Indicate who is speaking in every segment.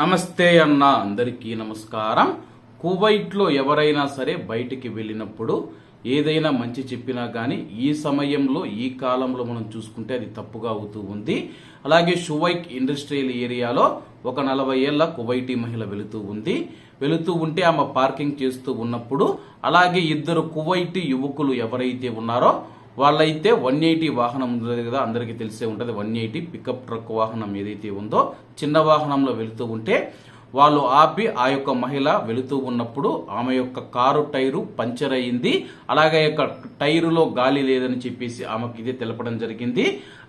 Speaker 1: నమస్తే అన్న అందరికీ నమస్కారం. కువైట్లో ఎవరైనా సరే బయటికి వెళ్ళినప్పుడు ఏదైనా మంచి చెప్పినా కానీ ఈ సమయంలో ఈ కాలంలో మనం చూసుకుంటే అది తప్పుగా అవుతూ ఉంది. అలాగే షువైక్ ఇండస్ట్రియల్ ఏరియాలో ఒక నలభై ఏళ్ళ కువైటీ మహిళ వెళుతూ ఉంది. వెళుతూ ఉంటే ఆమె పార్కింగ్ చేస్తూ ఉన్నప్పుడు అలాగే ఇద్దరు కువైటీ యువకులు ఎవరైతే ఉన్నారో వాళ్ళైతే వన్ ఎయిటీ వాహనం ఉంటుంది కదా అందరికీ తెలిసే ఉంటుంది. వన్ ఎయిటీ పికప్ ట్రక్ వాహనం ఏదైతే ఉందో చిన్న వాహనంలో వెళుతూ ఉంటే వాళ్ళు ఆపి ఆ యొక్క మహిళ వెళుతూ ఉన్నప్పుడు ఆమె యొక్క కారు టైరు పంచర్ అయింది. అలాగే యొక్క టైరులో గాలి లేదని చెప్పేసి ఆమెకి ఇదే తెలపడం జరిగింది.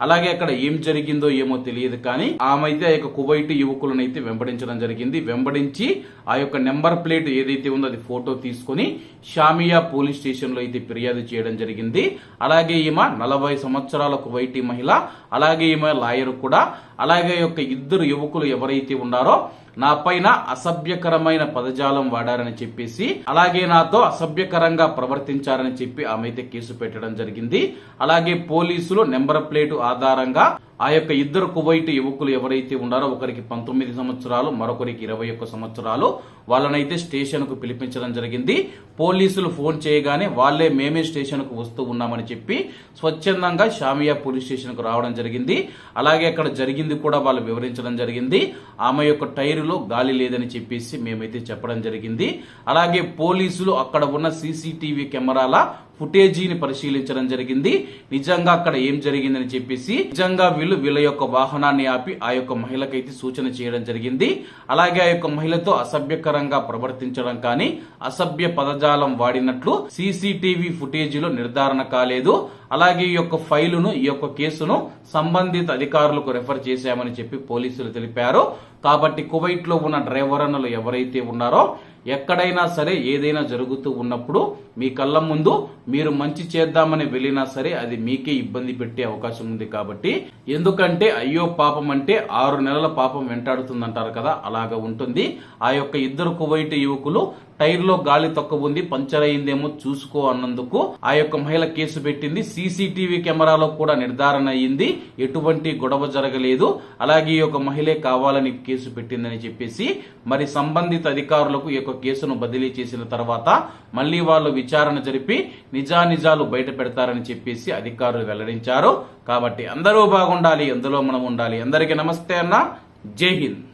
Speaker 1: అలాగే అక్కడ ఏం జరిగిందో ఏమో తెలియదు కానీ ఆమె అయితే ఆ యొక్క కువైట్ యువకులను అయితే వెంబడించడం జరిగింది. వెంబడించి ఆ యొక్క నెంబర్ ప్లేట్ ఏదైతే ఉందో అది ఫోటో తీసుకొని షామియా పోలీస్ స్టేషన్లో అయితే ఫిర్యాదు చేయడం జరిగింది. అలాగే ఈమె నలభై సంవత్సరాల కువైటీ మహిళ అలాగే ఈమె లాయర్ కూడా అలాగే యొక్క ఇద్దరు యువకులు ఎవరైతే ఉన్నారో నా పైన అసభ్యకరమైన పదజాలం వాడారని చెప్పేసి అలాగే నాతో అసభ్యకరంగా ప్రవర్తించారని చెప్పి ఆమె అయితే కేసు పెట్టడం జరిగింది. అలాగే పోలీసులు నెంబర్ ప్లేటు ఆధారంగా ఆ యొక్క ఇద్దరు కువైట్ యువకులు ఎవరైతే ఉన్నారో ఒకరికి పంతొమ్మిది సంవత్సరాలు మరొకరికి ఇరవై ఒక్క సంవత్సరాలు వాళ్ళనైతే స్టేషన్కు పిలిపించడం జరిగింది. పోలీసులు ఫోన్ చేయగానే వాళ్ళే మేమే స్టేషన్కు వస్తూ ఉన్నామని చెప్పి స్వచ్ఛందంగా షామియా పోలీస్ స్టేషన్కు రావడం జరిగింది. అలాగే అక్కడ జరిగింది కూడా వాళ్ళు వివరించడం జరిగింది. ఆమె యొక్క టైరులో గాలి లేదని చెప్పేసి మేమైతే చెప్పడం జరిగింది. అలాగే పోలీసులు అక్కడ ఉన్న సీసీటీవీ కెమెరాల ఫుటేజీని పరిశీలించడం జరిగింది. నిజంగా అక్కడ ఏం జరిగిందని చెప్పేసి నిజంగా వీళ్ళు వీళ్ళ యొక్క వాహనాన్ని ఆపి ఆ యొక్క మహిళకైతే సూచన చేయడం జరిగింది. అలాగే ఆ యొక్క మహిళతో అసభ్యకరంగా ప్రవర్తించడం కానీ అసభ్య పదజాలం వాడినట్లు సీసీటీవీ ఫుటేజీలో నిర్ధారణ కాలేదు. అలాగే ఈ యొక్క ఫైలును ఈ యొక్క కేసును సంబంధిత అధికారులకు రెఫర్ చేశామని చెప్పి పోలీసులు తెలిపారు. కాబట్టి కువైట్లో ఉన్న డ్రైవర్ అన్నలు ఎవరైతే ఉన్నారో ఎక్కడైనా సరే ఏదైనా జరుగుతూ ఉన్నప్పుడు మీ కళ్ళ ముందు మీరు మంచి చేద్దామని వెళ్ళినా సరే అది మీకే ఇబ్బంది పెట్టే అవకాశం ఉంది కాబట్టి. ఎందుకంటే అయ్యో పాపం అంటే ఆరు నెలల పాపం వెంటాడుతుందంటారు కదా అలాగా ఉంటుంది. ఆ యొక్క ఇద్దరు కువైట్ యువకులు టైర్లో గాలి తక్కువ ఉంది పంచర్ అయిందేమో చూసుకో అన్నందుకు ఆ యొక్క మహిళ కేసు పెట్టింది. సీసీటీవీ కెమెరాలో కూడా నిర్ధారణ అయ్యింది. ఎటువంటి గొడవ జరగలేదు. అలాగే ఈ యొక్క మహిళే కావాలని కేసు పెట్టిందని చెప్పేసి మరి సంబంధిత అధికారులకు ఈ యొక్క కేసును బదిలీ చేసిన తర్వాత మళ్ళీ వాళ్ళు విచారణ జరిపి నిజానిజాలు బయట పెడతారని చెప్పేసి అధికారులు వెల్లడించారు. కాబట్టి అందరూ బాగుండాలి అందులో మనం ఉండాలి. అందరికీ నమస్తే అన్న. జై హింద్.